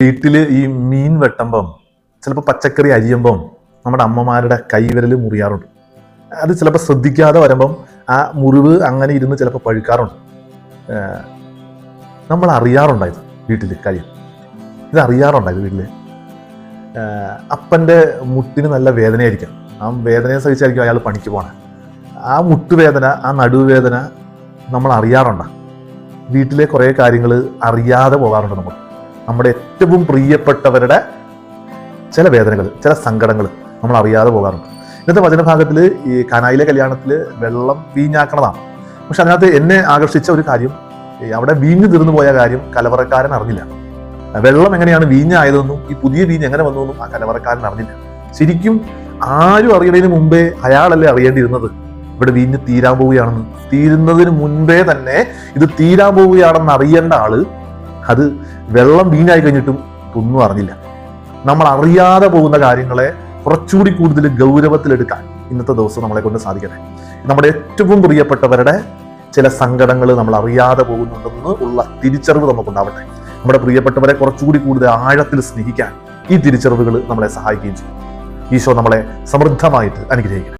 വീട്ടിൽ ഈ മീൻ വെട്ടുമ്പം ചിലപ്പോൾ പച്ചക്കറി അരിയുമ്പം നമ്മുടെ അമ്മമാരുടെ കൈവിരൽ മുറിയാറുണ്ട്. അത് ചിലപ്പോൾ ശ്രദ്ധിക്കാതെ വരുമ്പം ആ മുറിവ് അങ്ങനെ ഇരുന്ന് ചിലപ്പോൾ പഴുക്കാറുണ്ട്. നമ്മൾ അറിയാറുണ്ടായത് വീട്ടിൽ കാര്യം. ഇത് അറിയാറുണ്ടായത് വീട്ടിൽ അപ്പന്റെ മുട്ടിന് നല്ല വേദനയായിരിക്കാം. ആ വേദനയെ സഹിച്ചായിരിക്കും അയാൾ പണിക്ക് പോണേ. ആ മുട്ടുവേദന ആ നടുവേദന നമ്മൾ അറിയാറുണ്ടാകും വീട്ടിലെ കുറേ കാര്യങ്ങൾ അറിയാതെ പോകാറുണ്ട് നമ്മൾ നമ്മുടെ ഏറ്റവും പ്രിയപ്പെട്ടവരുടെ ചില വേദനകൾ ചില സങ്കടങ്ങൾ നമ്മൾ അറിയാതെ പോകാറുണ്ട്. ഇന്നത്തെ വചനഭാഗത്തിൽ ഈ കനായിലെ കല്യാണത്തിൽ വെള്ളം വീഞ്ഞാക്കണതാണ്. പക്ഷെ അതിനകത്ത് എന്നെ ആകർഷിച്ച ഒരു കാര്യം അവിടെ വീഞ്ഞു തീർന്നു പോയ കാര്യം കലവറക്കാരൻ അറിഞ്ഞില്ല. വെള്ളം എങ്ങനെയാണ് വീഞ്ഞായതെന്നും ഈ പുതിയ വീഞ്ഞ് എങ്ങനെ വന്നതെന്നും ആ കലവറക്കാരൻ അറിഞ്ഞില്ല. ശരിക്കും ആരും അറിയണതിന് മുമ്പേ അയാളല്ലേ അറിയേണ്ടിയിരുന്നത്? ഇവിടെ വീഞ്ഞ് തീരാൻ പോവുകയാണെന്ന്. തീരുന്നതിന് മുൻപേ തന്നെ ഇത് തീരാൻ പോവുകയാണെന്ന് അറിയേണ്ട ആൾ അത് വെള്ളം വീഞ്ഞായി കഴിഞ്ഞിട്ടും ഒന്നും അറിഞ്ഞില്ല. നമ്മൾ അറിയാതെ പോകുന്ന കാര്യങ്ങളെ കുറച്ചുകൂടി കൂടുതൽ ഗൗരവത്തിലെടുക്കാൻ ഇന്നത്തെ ദിവസം നമ്മളെ കൊണ്ട് സാധിക്കട്ടെ. നമ്മുടെ ഏറ്റവും പ്രിയപ്പെട്ടവരുടെ ചില സങ്കടങ്ങൾ നമ്മൾ അറിയാതെ പോകുന്നുണ്ടെന്ന് ഉള്ള തിരിച്ചറിവ് നമുക്കുണ്ടാവട്ടെ. നമ്മുടെ പ്രിയപ്പെട്ടവരെ കുറച്ചുകൂടി കൂടുതൽ ആഴത്തിൽ സ്നേഹിക്കാൻ ഈ തിരിച്ചറിവുകൾ നമ്മളെ സഹായിക്കുകയും ചെയ്യും. ഈശോ നമ്മളെ സമൃദ്ധമായിട്ട് അനുഗ്രഹിക്കണം